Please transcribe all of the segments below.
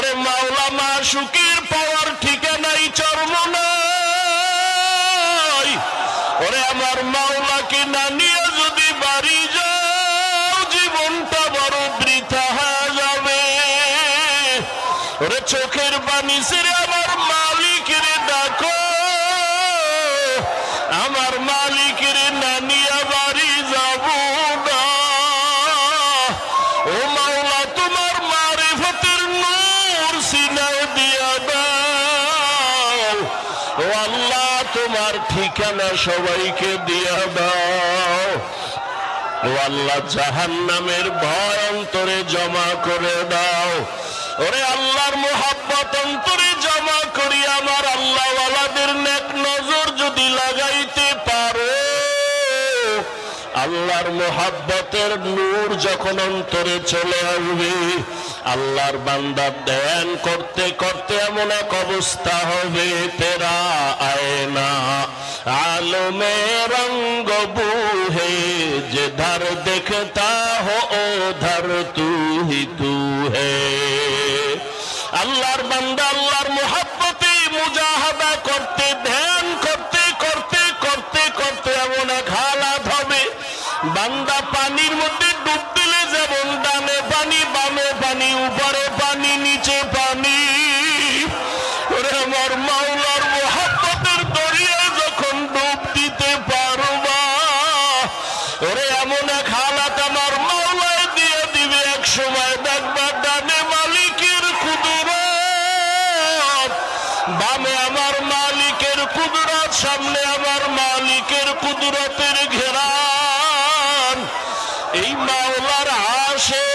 ওরে মাওলা মা সুখের পাওয়ার ঠিকানাই চর্ম নাই ওরে আমার মাওলা কি না নিয়ে যদি বাড়ি যাও, জীবনটা বড় বৃথা যাবে। ওরে চোখের পানি ছেড়ে সবাইকে দিয়া দাও। ও আল্লাহ জাহান নামের ভয় অন্তরে জমা করে দাও। ওরে আল্লাহর মোহাব্বত অন্তরে জমা করি, আমার আল্লাহওয়ালাদের নেক নজর যদি লাগাইতে পারো। আল্লাহর মোহাব্বতের নূর যখন অন্তরে চলে আসবে, আল্লাহর বান্দার ধ্যান করতে করতে এমন এক অবস্থা হবে, তেরা আয়না। আলমে রঙ্গ বুহে যে ধর দেখতা হো, ও ধর তু হি তু হে আল্লাহর বন্দ, আল্লাহর मुजाहदा মুজাহাদা আসে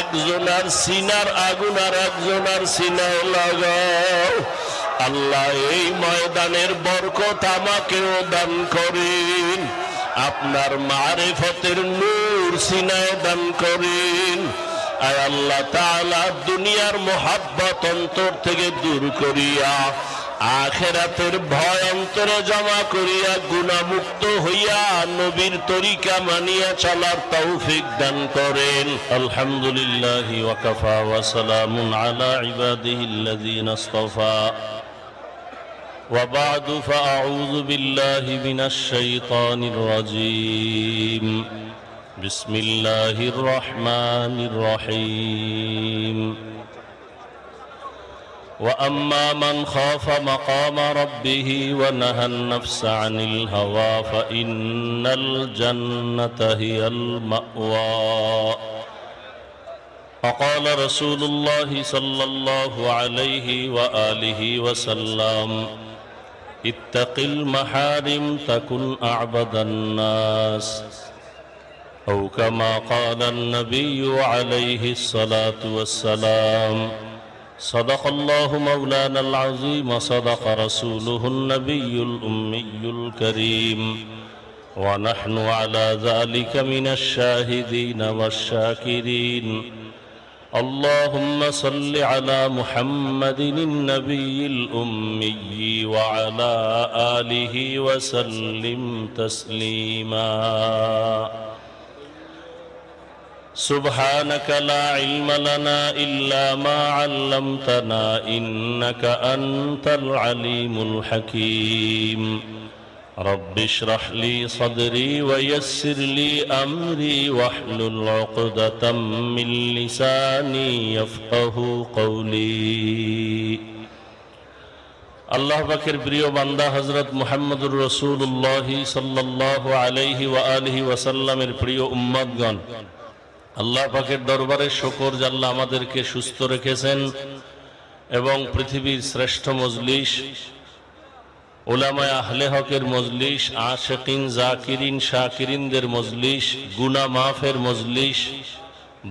একজনার সিনার আগুন আর একজনার সিনায় লাগাও। আল্লাহ এই ময়দানের বরকত আমাকেও দান করেন। আপনার মারেফতের নূর সিনায় দান করেন। আয় আল্লাহ তাআলা দুনিয়ার মোহাব্বত অন্তর থেকে দূর করিয়া আখেরাতের ভয় অন্তরে জমা করিয়া গুণামুক্ত হইয়া নবীর তরিকা মানিয়া চলার তৌফিক দান করেন আলহামদুলিল্লাহ ওয়াকাফা ওয়া সালামুন আলা ইবাদিহিল্লাযীনা ইসতাফা وبعد فأعوذ بالله من الشيطان الرجيم بسم الله الرحمن الرحيم وأما من خاف مقام ربه ونهى النفس عن الهوى فإن الجنة هي المأوى. وقال رسول الله صلى الله عليه وآله وسلم اتق المحارم تكن أعبد الناس. أو كما قال النبي عليه الصلاة والسلام صدق الله مولانا العظيم وصدق رسوله النبي الأمي الكريم. ونحن على ذلك من الشاهدين والشاكرين. اللهم صل على محمد النبي الأمي وعلى آله وسلم تسليما. سبحانك لا علم لنا الا ما علمتنا انك انت العليم الحكيم رب اشرح لي صدري ويسر لي امري واحلل عقده من لساني يفقه قولي আল্লাহ পাকের প্রিয় বান্দা হজরত মুহাম্মদুর রসুল্লাহ সাল্লাহ আলাইহি ওয়া আলিহি ওয়াসাল্লামের প্রিয় উম্মদগণ আল্লাহ পাকের দরবারে শকর জাল্লা আমাদেরকে সুস্থ রেখেছেন এবং পৃথিবীর শ্রেষ্ঠ মজলিস ওলামায় আহলে হকের মজলিস আশেকিন, জাকিরিন, শাকিরিনদের মজলিস গুনা মাফের মজলিস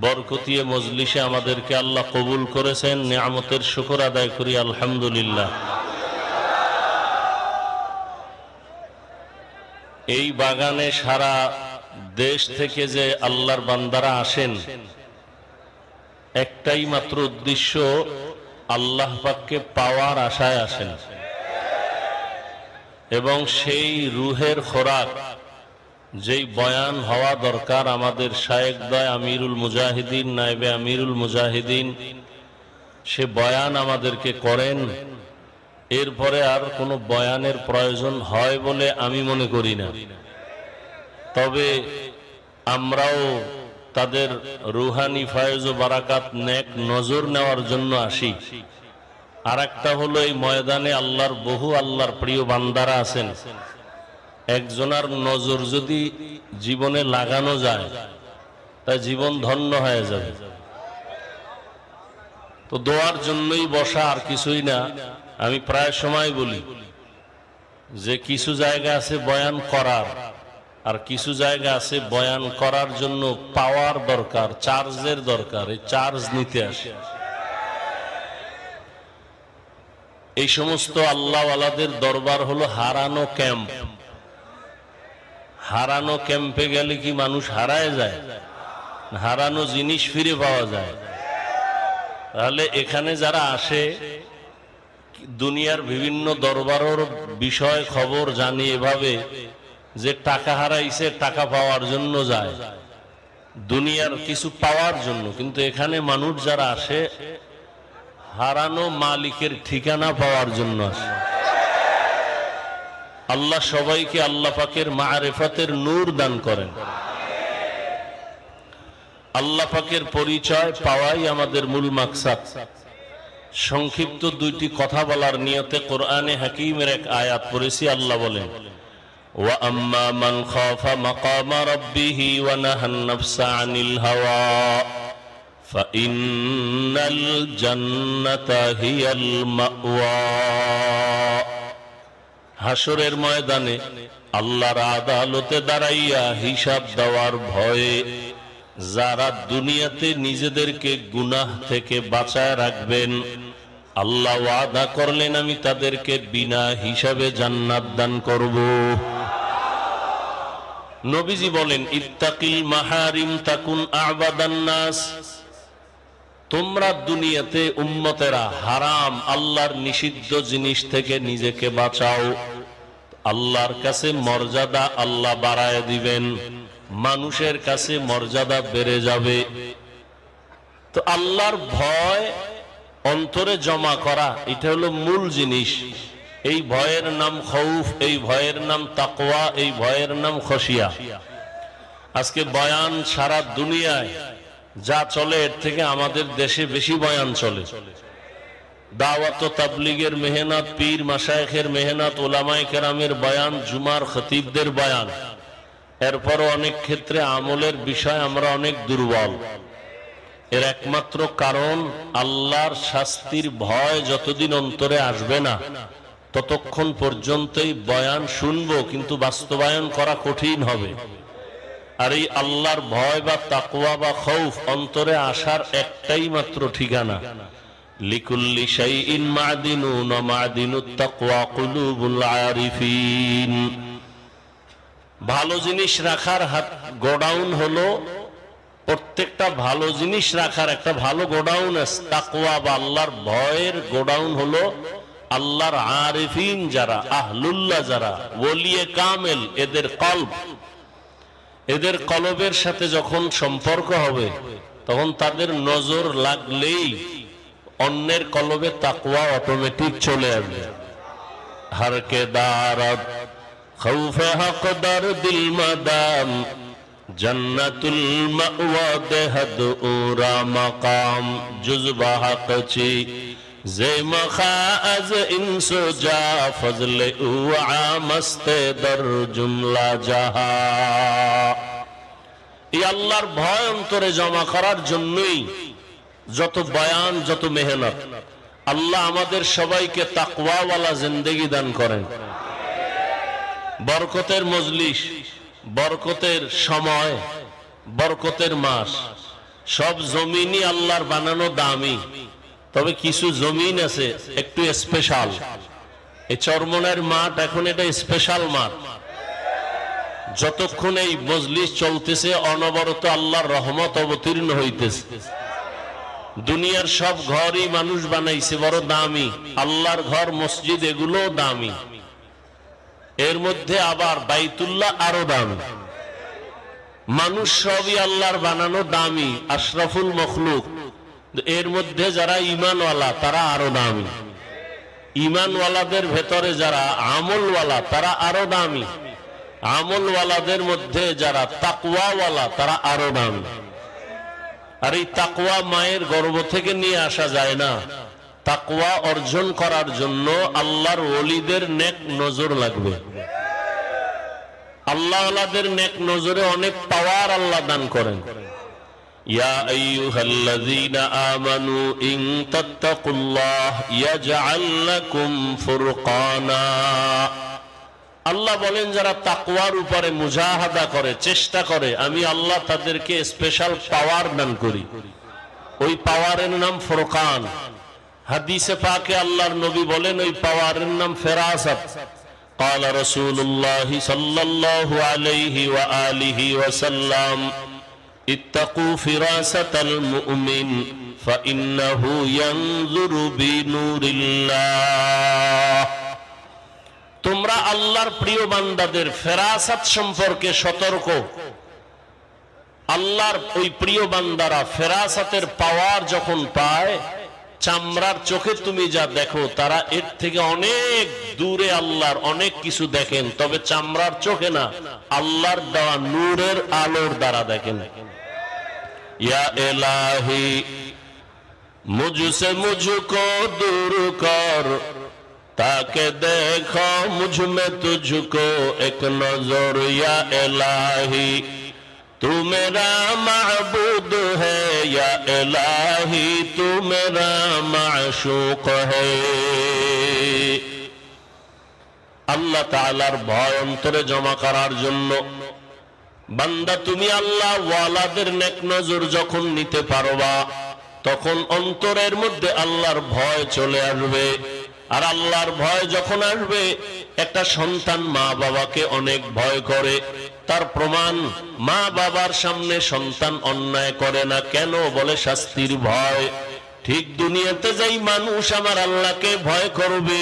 বরকতিয়ে মজলিসে আমাদেরকে আল্লাহ কবুল করেছেন, নিয়ামতের শুকর আদায় করি, আলহামদুলিল্লাহ। এই বাগানে সারা দেশ থেকে যে আল্লাহর বান্দারা আসেন, একটাই মাত্র উদ্দেশ্য আল্লাহ পাককে পাওয়ার আশায় আসেন। এবং সেই রুহের খোরাক, যেই বয়ান হওয়া দরকার আমাদের শায়েক দয় আমিরুল মুজাহিদিন নাইবে আমিরুল মুজাহিদিন, সে বয়ান আমাদেরকে করেন। এরপরে আর কোনো বয়ানের প্রয়োজন হয় বলে আমি মনে করি না। তবে আমরাও তাদের রুহানি ফায়জ ও বারাকাত নেক নজর নেওয়ার জন্য আসি। আর একটা হলো এই ময়দানে আল্লাহর বহু আল্লাহর প্রিয় বান্দারা আছেন। একজনার নজর যদি জীবনে লাগানো যায় তা জীবন ধন্য হয়ে যাবে। তো দোয়ার জন্যই বসা আর কিছুই না, আমি প্রায় সময় বলি যে কিছু জায়গা আছে বয়ান করার। আর কিছু জায়গা আছে বয়ান করার জন্য পাওয়ার দরকার, চার্জের দরকার, এই চার্জ নিতে আসে। এই সমস্ত আল্লাহওয়ালাদের দরবার হলো হারানো ক্যাম্প। হারানো ক্যাম্পে গেলে কি মানুষ হারায় যায়? হারানো জিনিস ফিরে পাওয়া যায়। তাহলে এখানে যারা আসে, দুনিয়ার বিভিন্ন দরবারের বিষয় খবর জানি এভাবে যে টাকা হারাইছে, টাকা পাওয়ার জন্য যায়। দুনিয়ার কিছু পাওয়ার জন্য। কিন্তু এখানে মানুষ যারা আসে, হারানো মালিকের ঠিকানা পাওয়ার জন্য আসে। আল্লাহ সবাইকে আল্লাহ পাকের মারেফতের নূর দান করেন। আল্লাহ পাকের পরিচয় পাওয়াই আমাদের মূল মাকসাদ। সংক্ষিপ্ত দুইটি কথা বলার নিয়তে কোরআনে হাকিমের এক আয়াত পড়েছি, আল্লাহ বলেন وأما من خاف مقام ربه ونهى النفس عن الهوى فإن الجنة هي المأوى হাসরের ময়দানে আল্লাহর আদালতে দাঁড়াইয়া হিসাব দেওয়ার ভয়ে যারা দুনিয়াতে নিজেদেরকে গুনাহ থেকে বাঁচায় রাখবেন আল্লাহ ওয়াদা করলেন আমি তাদেরকে বিনা হিসাবে জান্নাত দান করব নবীজি বলেন ইত্তাকিল মাহারিম তাকুন আবাদান নাস। তোমরা দুনিয়াতে উম্মতেরা, হারাম, আল্লাহর নিষিদ্ধ জিনিস থেকে নিজেকে বাঁচাও। আল্লাহর কাছে মর্যাদা আল্লাহ বাড়ায় দিবেন, মানুষের কাছে মর্যাদা বেড়ে যাবে। তো আল্লাহর ভয় অন্তরে জমা করা, এটা হলো মূল জিনিস। এই ভয়ের নাম খৌফ, এই ভয়ের নাম তাকওয়া, এই ভয়ের নাম খসিয়া আজকে বয়ান সারা দুনিয়ায় যা চলে, এর থেকে আমাদের দেশে বেশি বয়ান চলে। দাওয়াত তাবলিগের মেহনত, পীর মাসায়েখের মেহনত, ওলামায়ে কেরামের বয়ান, জুমার খতিবদের বয়ান। এরপরও অনেক ক্ষেত্রে আমলের বিষয় আমরা অনেক দুর্বল। এর একমাত্র কারণ, আল্লাহর শাস্তির ভয় যতদিন অন্তরে আসবে না। ততক্ষণ পর্যন্তই বয়ান শুনব, কিন্তু বাস্তবায়ন করা কঠিন হবে। আর এই আল্লাহর ভয় বা তাকুয়া বা খৌফ অন্তরে আসার একটাই মাত্র ঠিকানা। লিকুল্লি শাইইন মাদিনুন মাদিনুত ভালো জিনিস রাখার হাত গোডাউন হলো, প্রত্যেকটা ভালো জিনিস রাখার একটা ভালো গোডাউন আছে। তাকওয়া বা আল্লাহর ভয়ের গোডাউন হলো আল্লাহর আরিফিন যারা, আহলুল্লাহ যারা, ওলিয়ে কামেল, এদের কল্প এদের কলবের সাথে যখন সম্পর্ক হবে, তখন তাদের নজর লাগলেই অন্যের কলবে তাকুয়া অটোমেটিক চলে আসবে। হরকে দারত খৌফে হক দিল মাদাম জন্নতুল মাওয়া দেহদ উরা মাকাম, জুজবা হকচি যে মখা আজ ইনসো যা ফজলে উ আমস্তে দর জুমলা জাহা এই আল্লাহর ভয় অন্তরে জমা করার জন্যই যত বয়ান যত মেহনত আল্লাহ আমাদের সবাইকে তাকওয়াওয়ালা জিন্দেগি দান করেন বরকতের মজলিস বরকতের সময় বরকতের মাস সব জমিনই আল্লাহর বানানো দামি তবে কিছু জমিন আছে, একটু স্পেশাল এই চরমনের মাঠ এখন এটা স্পেশাল মাঠ। যতক্ষণ এই মজলিস চলতেছে, অনবরত আল্লাহর রহমত অবতীর্ণ হইতেছে। দুনিয়ার সব ঘরই মানুষ বানাইছে, বড় দামি। আল্লাহর ঘর, মসজিদ এগুলো দামি। এর মধ্যে আবার বাইতুল্লাহ আরও দামি। মানুষ সবই আল্লাহর বানানো দামি, আশরাফুল মখলুক। এর মধ্যে যারা ইমানওয়ালা, তারা আরও দামি। ইমানওয়ালাদের ভেতরে যারা আমলওয়ালা, তারা আরও দামি। আমলওয়ালাদের মধ্যে যারা তাকওয়াওয়ালা, তারা আরও দামি। আর এই তাকওয়া মায়ের গর্ব থেকে নিয়ে আসা যায় না। তাকওয়া অর্জন করার জন্য আল্লাহর ওলিদের নেক নজর লাগবে। আল্লাহ আল্লাহদের নেক নজরে অনেক পাওয়ার আল্লাহ দান করেন। ইয়া আইয়ুহাল্লাযীনা আমানু ইন তাত্তাকুল্লাহ ইয়াজআল লাকুম ফুরকানা আল্লাহ বলেন যারা তাকওয়ার উপরে মুজাহাদা করে চেষ্টা করে আমি আল্লাহ তাদেরকে স্পেশাল পাওয়ার দান করি ওই পাওয়ারের নাম ফুরকান হাদিসে পাকে আল্লাহর নবী বলেন ওই পাওয়ারের নাম ফেরাসাত قال رسول الله صلى الله عليه وآله وسلم اتقوا فراسة المؤمن فإنه ينظر بنور الله তোমরা আল্লাহর প্রিয় বান্দাদের ফেরাসাত সম্পর্কে সতর্ক আল্লাহর ওই প্রিয় বান্দারা ফেরাসাতের পাওয়ার যখন পায় চামড়ার চোখে তুমি যা দেখো, তারা এর থেকে অনেক দূরে আল্লাহর অনেক কিছু দেখেন, তবে চামড়ার চোখে না, আল্লাহর দেওয়া নূরের আলোর দ্বারা দেখেন। ইয়া এলাহি দূর কর, তাকে দেখো মুঝ মে তুঝকো, এক নজর ইয়া এলাহি। तू मेरा महबूद है या इलाही तू मेरा माशूक है আল্লাহ তাআলার ভয় অন্তরে জমা করার জন্য বান্দা তুমি আল্লাহ ওয়ালাদের নেক নজর যখন নিতে পারবা তখন অন্তরের মধ্যে আল্লাহর ভয় চলে আসবে আর আল্লাহর ভয় যখন আসবে একটা সন্তান মা বাবাকে অনেক ভয় করে তার প্রমাণ মা বাবার সামনে সন্তান অন্যায় করে না, কেন বলে শাস্তির ভয়? ঠিক দুনিয়াতে যাই মানুষ আমার আল্লাহকে ভয় করবে,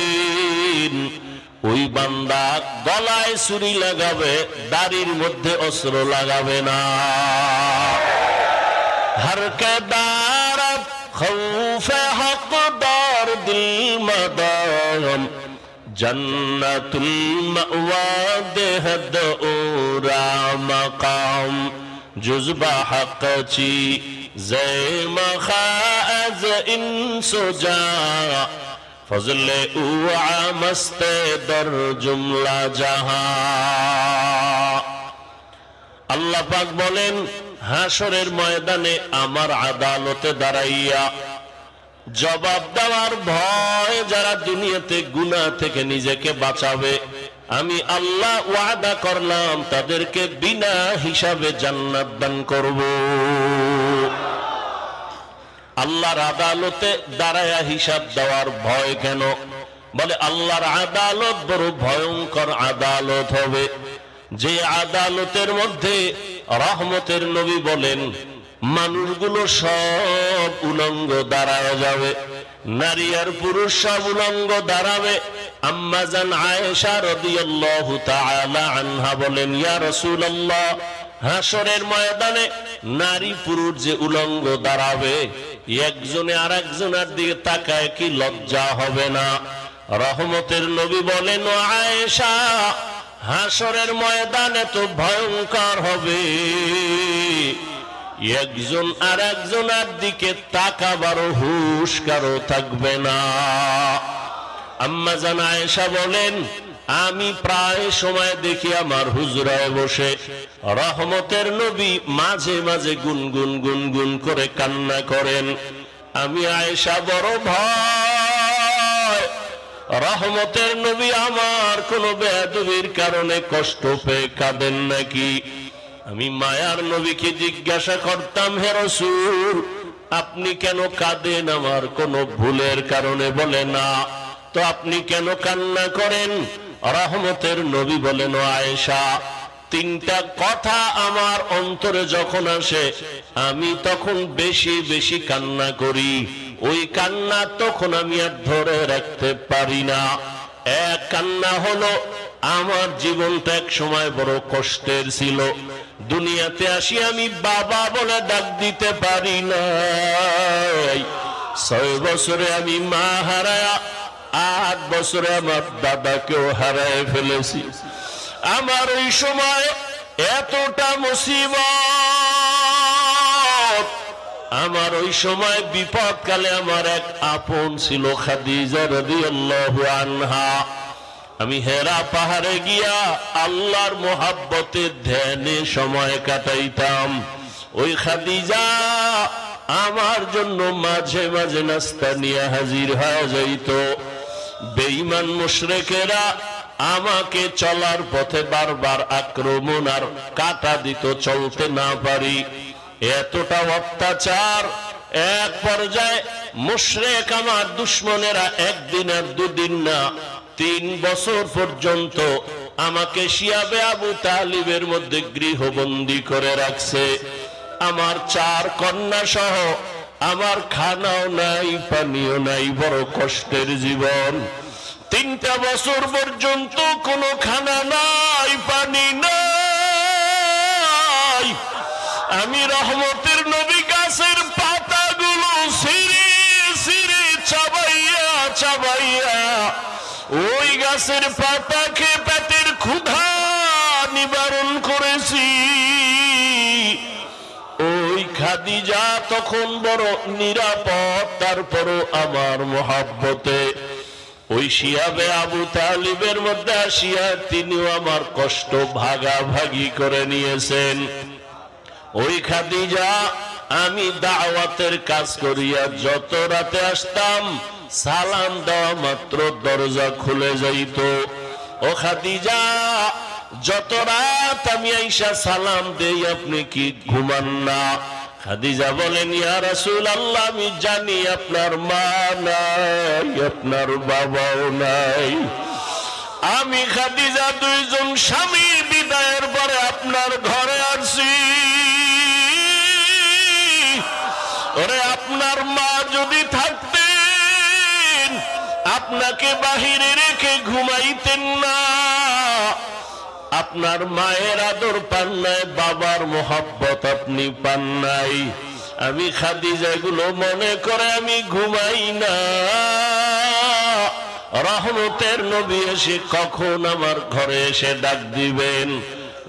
ওই বান্দা গলায় ছুরি লাগাবে, দাড়ির মধ্যে অস্ত্র লাগাবে না। হারকে কেদার খৌফে হক, দর দিল মদম জন্নতুল মাওয়াদেহদ ওরা মাকাম। জুজবা হকচি জয় মখাজ ইনসুজা فضل او عامست در جملہ جہاں আল্লাহ পাক বলেন হাসরের ময়দানে আমার আদালতে দাঁড়াইয়া জবাব দেওয়ার ভয় যারা দুনিয়াতে গুনাহ থেকে নিজেকে বাঁচাবে। আমি আল্লাহ ওয়াদা করলাম, তাদেরকে বিনা হিসাবে জান্নাত দান করব। আল্লাহর আদালতে দাঁড়ায়া হিসাব দেওয়ার ভয় কেন? বলে, আল্লাহর আদালত বড় ভয়ঙ্কর আদালত হবে। যে আদালতের মধ্যে রহমতের নবী বলেন মানুষগুলো সব উলঙ্গ দাঁড়ায় যাবে। নারী আর পুরুষ সব উলঙ্গ দাঁড়াবে। আম্মাজান আয়েশা রাদিয়াল্লাহু তাআলা আনহা বলেন, ইয়া রাসূলুল্লাহ হাসরের ময়দানে নারী পুরুষ যে উলঙ্গ দাঁড়াবে, একজনে আর একজনের দিকে তাকায় কি লজ্জা হবে না? রহমতের নবী বলেন, ও আয়েশা হাসরের ময়দানে তো ভয়ঙ্কর হবে। একজন আর একজনের দিকে তাকাবারও হুশ কারও থাকবে না। আম্মা জানা এসা বলেন, আমি প্রায় সময় দেখি আমার হুজরায় বসে রহমতের নবী মাঝে মাঝে গুনগুন গুনগুন করে কান্না করেন। আমি আয়েশা বড় ভয়, রহমতের নবী আমার কোন বেদবির কারণে কষ্ট পেয়ে কাঁদেন নাকি? আমি মায়ার নবীকে জিজ্ঞাসা করতাম, হে রসুল, আপনি কেন কাঁদেন আমার কোন ভুলের কারণে? বলে, না। তো আপনি কেন কান্না করেন? রহমতের নবী বলেন আয়েশা, তিনটা কথা আমার অন্তরে যখন আসে, আমি তখন বেশি বেশি কান্না করি। ওই কান্না তখন আমি আর ধরে রাখতে পারি না। এক কান্না হলো, আমার জীবনটা এক সময় বড় কষ্টের ছিল। দুনিয়াতে আসি আমি বাবা বলে ডাক দিতে পারি না ছয় বছরে আমি মা হারায়া, আট বছরে আমার দাদাকেও হারায় ফেলেছি। আমার ওই সময় এতটা মুসিবত আমার ওই সময় বিপদকালে আমার এক আপন ছিল আনহা। আমি হেরা পাহাড়ে গিয়া আল্লাহর মোহাব্বতের ধ্যানে সময় কাটাইতাম। ওই খাদিজা আমার জন্য মাঝে মাঝে নাস্তা নিয়ে হাজির হয়ে যাইত। বেঈমান মুশরেকেরা আমাকে চলার পথে বারবার আক্রমণ আর কাটা দিত, চলতে না পারি। এতটা অত্যাচার, এক পর্যায়ে মুশরেক আমার দুশ্মনেরা একদিন আর দুদিন না, তিন বছর পর্যন্ত আমাকে শিয়াবে আবু তালিবের মধ্যে গৃহবন্দী করে রাখছে। আমার চার কন্যা সহ আমার খানাও নাই পানীয় নাই, বড় কষ্টের জীবন। তিনটা বছর পর্যন্ত কোনো খানা নাই, পানি নাই। আমি রহমতের নবী গাছের পাতাগুলো সিঁড়ি সিঁড়ি চাবাইয়া চাবাইয়া ওই গাছের পাতা খেয়ে পেটের ক্ষুধা নিবারণ করেছি। ওই খাদিজা তখন বড় নিরাপদ, তারপরও আমার মহাব্বতে। ওই শিয়াবে আবু তালিবের মধ্যে আসিয়া তিনিও আমার কষ্ট ভাগাভাগি করে নিয়েছেন। ওই খাদিজা, আমি দাওয়াতের কাজ করিয়া যত রাতে আসতাম, সালাম দেওয়া মাত্র দরজা খুলে যাইত। ও খাদিজা, যত রাত আমি আইসা সালাম দেই, আপনি কি ঘুমান না? খাদিজা বলেন, ইয়া রাসূল আল্লাহ আমি জানি আপনার মা নাই, আপনার বাবাও নাই। আমি খাদিজা দুইজন স্বামীর বিদায়ের পরে আপনার ঘরে আসছি। ওরে আপনার মা যদি থাকতেন, আপনাকে বাহিরে রেখে ঘুমাইতেন না। আপনার মায়ের আদর পান নাই, বাবার মোহাব্বত আপনি পান নাই। আমি খাদিজা এগুলো মনে করে আমি ঘুমাই না। রহমতের নবী এসে কখন আমার ঘরে এসে ডাক দিবেন?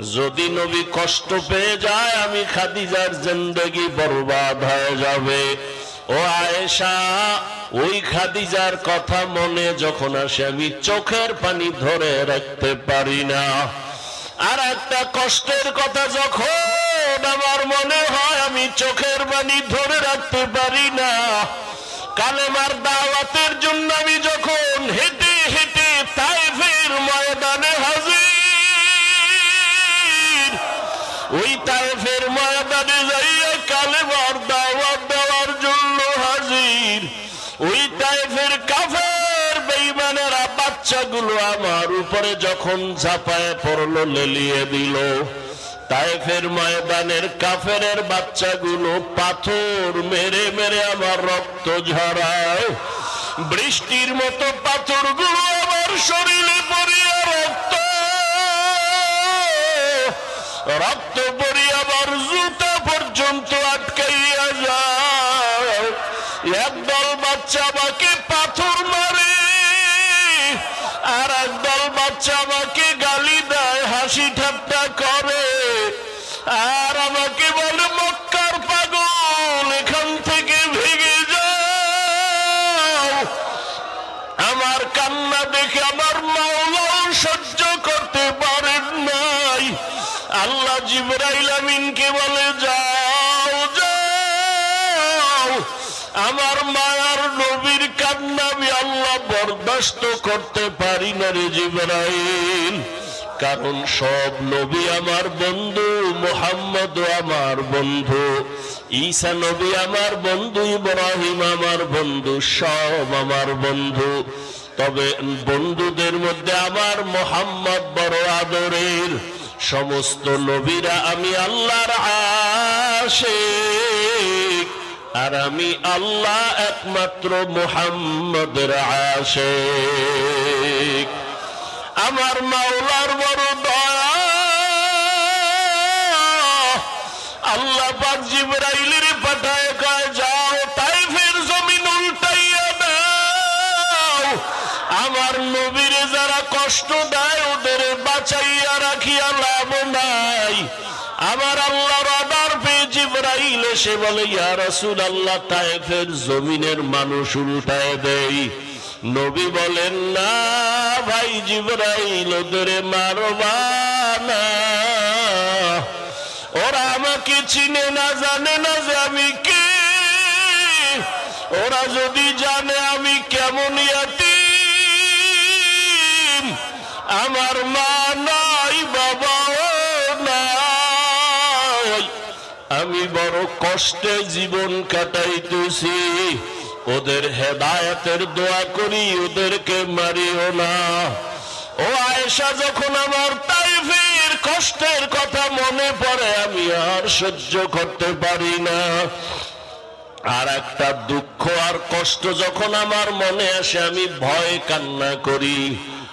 যদি নবী কষ্ট পেয়ে যায়, আমি খাদিজার জিন্দগি বরবাদ হয়ে যাবে। ও আয়েশা, ওই খাদিজার কথা মনে যখন আসে, আমি চোখের পানি ধরে রাখতে পারি না। আর একটা কষ্টের কথা, যখন আমার মনে হয়, আমি চোখের পানি ধরে রাখতে পারি না। কালেমার দাওয়াতের জন্য আমি যখন হেঁটে হেঁটে তাইফের ময়দানে ওই তাইফের ময়দানে যাইয়া কালেমার দাওয়াত দেওয়ার জন্য হাজির। ওই তাইফের কাফের বেঈমানেরা বাচ্চাগুলো আমার উপরে যখন পড়ল, লেলিয়ে দিল। ময়দানের কাফেরের বাচ্চাগুলো পাথর মেরে মেরে আমার রক্ত ঝরায়। বৃষ্টির মতো পাথরগুলো আমার শরীরে পড়িয়া রক্ত রক্ত আমিনকে বলে, যাও যাও। আমার মায়ার নবীর কান্না আমি আল্লাহ বরদাস্ত করতে পারি না রে জিবরাইল। কারণ সব নবী আমার বন্ধু মোহাম্মদ আমার বন্ধু। ঈসা নবী আমার বন্ধু, ইব্রাহিম আমার বন্ধু, সব আমার বন্ধু। তবে বন্ধুদের মধ্যে আমার মোহাম্মদ বড় আদরের। সমস্ত নবীরা আমি আল্লাহর আশিক, আর আমি আল্লাহ একমাত্র মোহাম্মদের আশিক। আমার মাওলার বড় দয়া আল্লাহ পাক জিবরাইলের পাঠায় কয়, যাও তাইফের জমিন উল্টাইয়া দাও। আমার নবীরে যারা কষ্ট দেয়, ওদের বাঁচাইয়া রাখিয়া লাভ নাই আমার আল্লাহর অর্ডার পেয়ে জিবরাইল এসে বলে, ইয়া রাসূলুল্লাহ তাইফের জমিনের মানুষ উল্টায় দেয় নবী বলেন, না ভাই জিবরাইল, ওদের মারবা না। ওরা আমাকে চিনে না, জানে না যে আমি কে। ওরা যদি জানে আমি কেমন আমার মা নাই আমি বড় কষ্টে জীবন কাটাইতেছি। ওদের হেদায়েতের দোয়া করি, ওদেরকে মারিও না। ও আয়েশা, যখন আমার তাইফের কষ্টের কথা মনে পড়ে, আমি আর সহ্য করতে পারি না। আর একটা দুঃখ আর কষ্ট যখন আমার মনে আসে, আমি ভয় কান্না করি।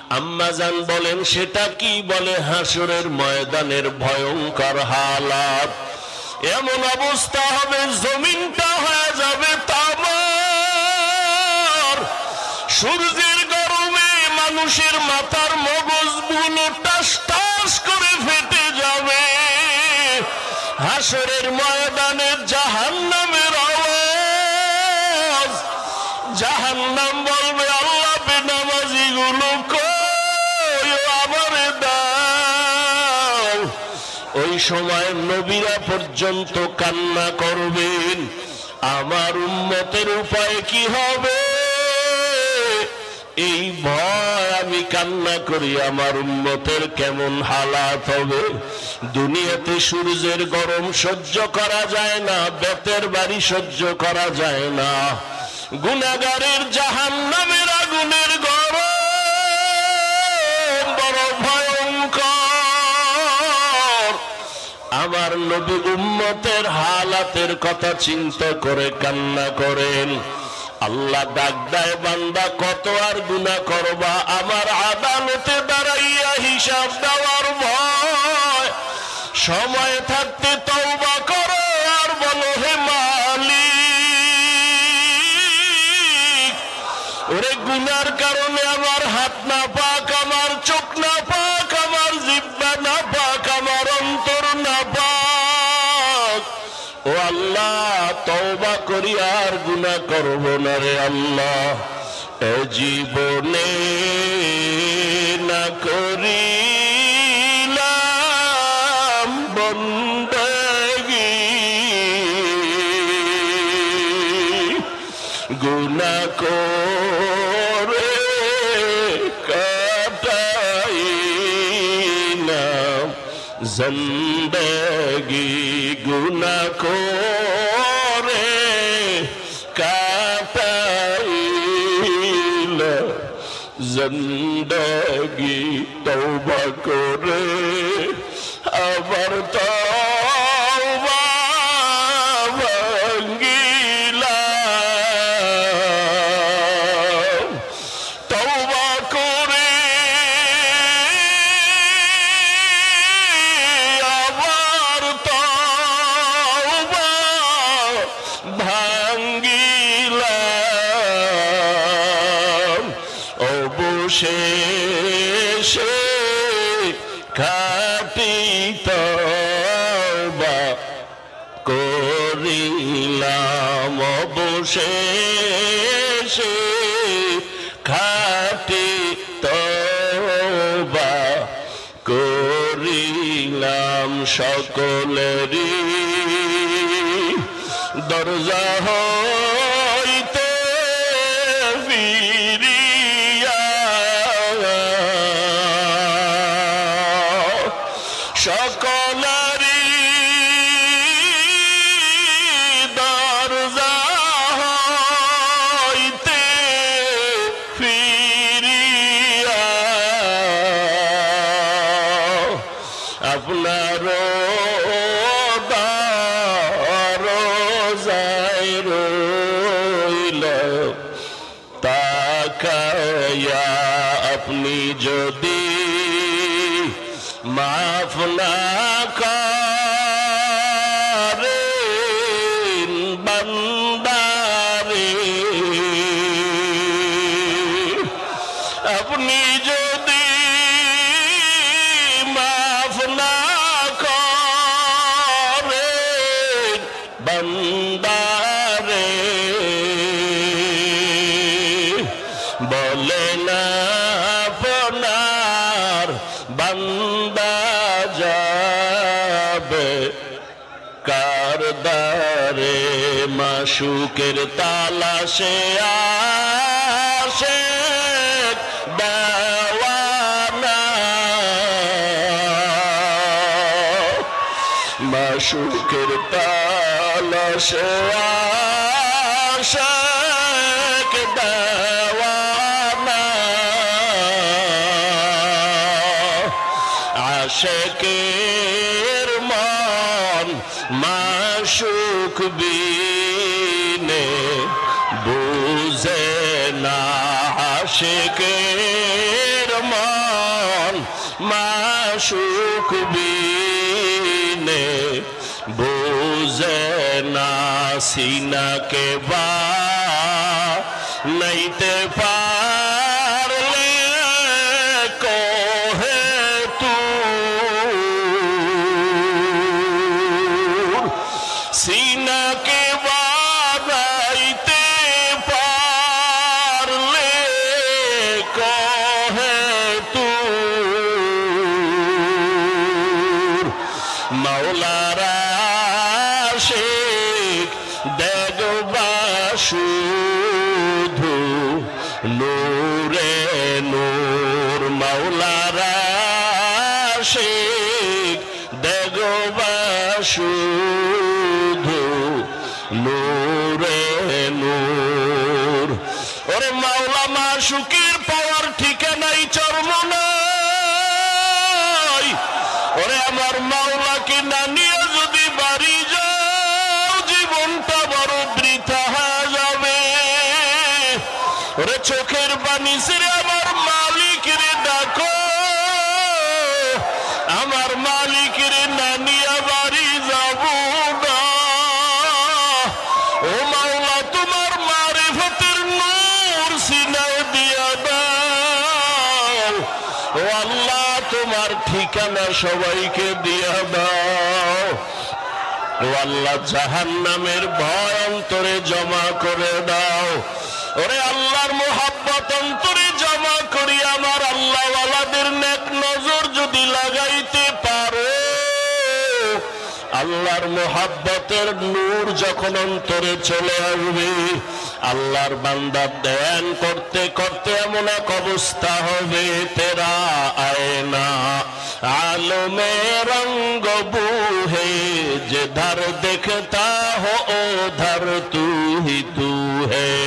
আম্মা আম্মাজান বলেন, সেটা কি বলে? হাসুরের ময়দানের ভয়ঙ্কর হালাত। এমন অবস্থা হবে, জমিনটা হয়ে যাবে তামার। সূর্যের গরমে মানুষের মাথার মগজগুলো টাস টাস করে ফেটে যাবে। হাসরের ময়দানের জাহান্নামের সময় নবীরা পর্যন্ত কান্না করবেন। আমার উম্মতের উপায় কি হবে? এই ভয় আমি কান্না করি, আমার উন্মতের কেমন হালাত হবে? দুনিয়াতে সূর্যের গরম সহ্য করা যায় না, বেতের বাড়ি সহ্য করা যায় না। গুনাগারের জাহান নামের আগুনের আমার নবী উম্মতের হালাতের কথা চিন্তা করে, কান্না করেন আল্লাহ ডাক বান্দা, কত আর গুণা করবা? আমার আদালতে দাঁড়াইয়া হিসাব দেওয়ার ভয়। সময় থাকতে তওবা করো আর বলো, হে মালিক, ওরে গুনার গুনাহ করব না রে আল্লাহ। এ জীবনে না বন্দগি। করে কাটাই না জিন্দগি জিন্দগি তৌবা করে আবার তওবা मेरी दर्जा हो মাসুকের তালাশে আসে মাসুকের তালাশে আসে আশেকের মন মাসুক বিনে আশেকের মন মাসুক বিনে বুঝে না সিনাকে বা নাইতে পারলে মাওলা মাসুকের পাওয়ার ঠিকানাই চর্ম নাই ওরে আমার মাওলাকে না নিয়ে ঠিকানা সবাইকে দিয়া দাও? আল্লাহ জাহান নামের ভয় অন্তরে জমা করে দাও। ওরে আল্লাহর মোহাব্বত অন্তরে জমা করি, আমার আল্লাহওয়ালাদের নেক নজর যদি লাগাইতে আল্লাহর মোহাব্বতের নূর যখন অন্তরে চলে আসবে, আল্লাহর বান্দার ধ্যান করতে করতে এমন এক অবস্থা হবে, তেরা আয়না, আলমে রঙ্গ বুহে, যে ধার দেখতা হো, ও ধার তু তু হে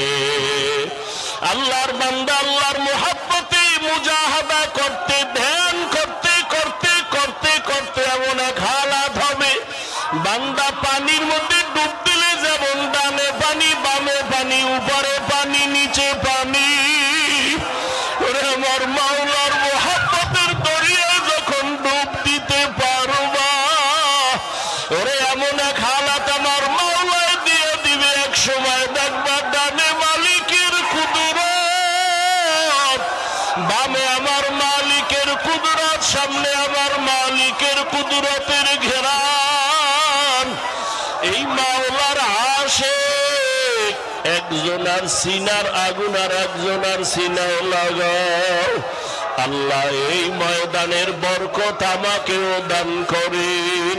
কুদরত সামনে আমার মালিকের কুদরতের ঘেরান এই মাওলার আসে একজন আর সিনার আগুন আর একজন আর সিনাও লাগাও। আল্লাহ এই ময়দানের বরকত আমাকেও দান করেন।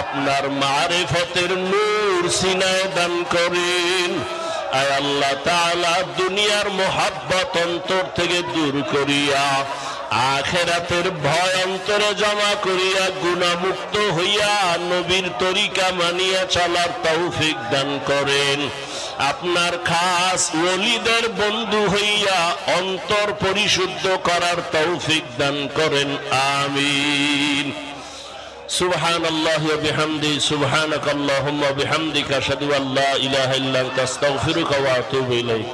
আপনার মারেফতের নূর সিনায় দান করেন। আয় আল্লাহ তাআলা দুনিয়ার মোহাব্বত অন্তর থেকে দূর করিয়া আখেরাতের ভয় অন্তরে জমা করিয়া গুণামুক্ত হইয়া নবীর তরিকা মানিয়া চলার তৌফিক দান করেন আপনার খাস ওলিদের বন্ধু হইয়া অন্তর পরিশুদ্ধ করার তৌফিক দান করেন আমিন سبحان الله وبحمده سبحانك اللهم وبحمدك اشهد ان لا اله الا انت استغفرك واتوب اليك